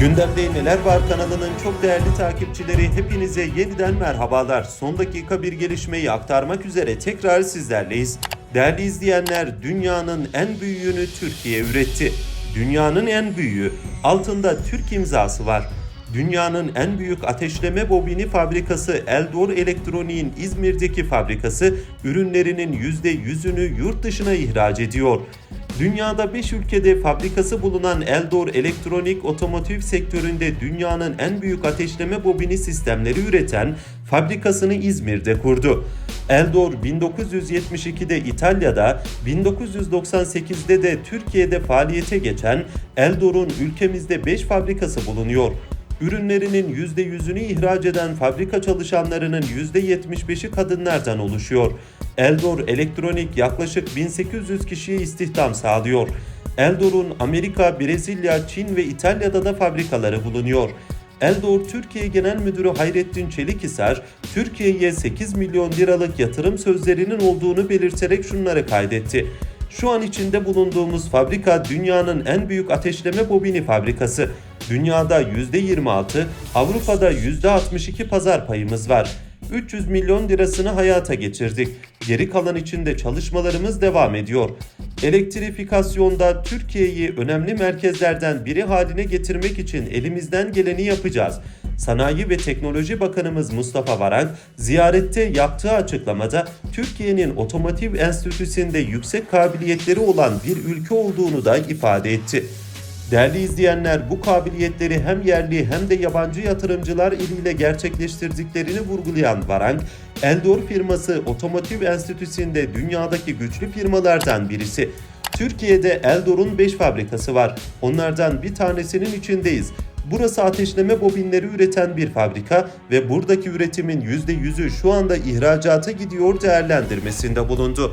Gündemde Neler Var kanalının çok değerli takipçileri hepinize yeniden merhabalar. Son dakika bir gelişmeyi aktarmak üzere tekrar sizlerleyiz. Değerli izleyenler dünyanın en büyüğünü Türkiye üretti. Dünyanın en büyüğü altında Türk imzası var. Dünyanın en büyük ateşleme bobini fabrikası Eldor Elektronik'in İzmir'deki fabrikası ürünlerinin %100'ünü yurt dışına ihraç ediyor. Dünyada 5 ülkede fabrikası bulunan Eldor Elektronik otomotiv sektöründe dünyanın en büyük ateşleme bobini sistemleri üreten fabrikasını İzmir'de kurdu. Eldor 1972'de İtalya'da, 1998'de de Türkiye'de faaliyete geçen Eldor'un ülkemizde 5 fabrikası bulunuyor. Ürünlerinin %100'ünü ihraç eden fabrika çalışanlarının %75'i kadınlardan oluşuyor. Eldor Elektronik yaklaşık 1800 kişiye istihdam sağlıyor. Eldor'un Amerika, Brezilya, Çin ve İtalya'da da fabrikaları bulunuyor. Eldor Türkiye Genel Müdürü Hayrettin Çelikhisar, Türkiye'ye 8 milyon liralık yatırım sözlerinin olduğunu belirterek şunları kaydetti. Şu an içinde bulunduğumuz fabrika dünyanın en büyük ateşleme bobini fabrikası. Dünyada %26, Avrupa'da %62 pazar payımız var. 300 milyon lirasını hayata geçirdik. Geri kalan içinde çalışmalarımız devam ediyor. Elektrifikasyonda Türkiye'yi önemli merkezlerden biri haline getirmek için elimizden geleni yapacağız. Sanayi ve Teknoloji Bakanımız Mustafa Varank ziyarette yaptığı açıklamada Türkiye'nin otomotiv enstitüsünde yüksek kabiliyetleri olan bir ülke olduğunu da ifade etti. Değerli izleyenler bu kabiliyetleri hem yerli hem de yabancı yatırımcılar eliyle gerçekleştirdiklerini vurgulayan Varank, Eldor firması Otomotiv Enstitüsü'nde dünyadaki güçlü firmalardan birisi. Türkiye'de Eldor'un 5 fabrikası var. Onlardan bir tanesinin içindeyiz. Burası ateşleme bobinleri üreten bir fabrika ve buradaki üretimin %100'ü şu anda ihracata gidiyor değerlendirmesinde bulundu.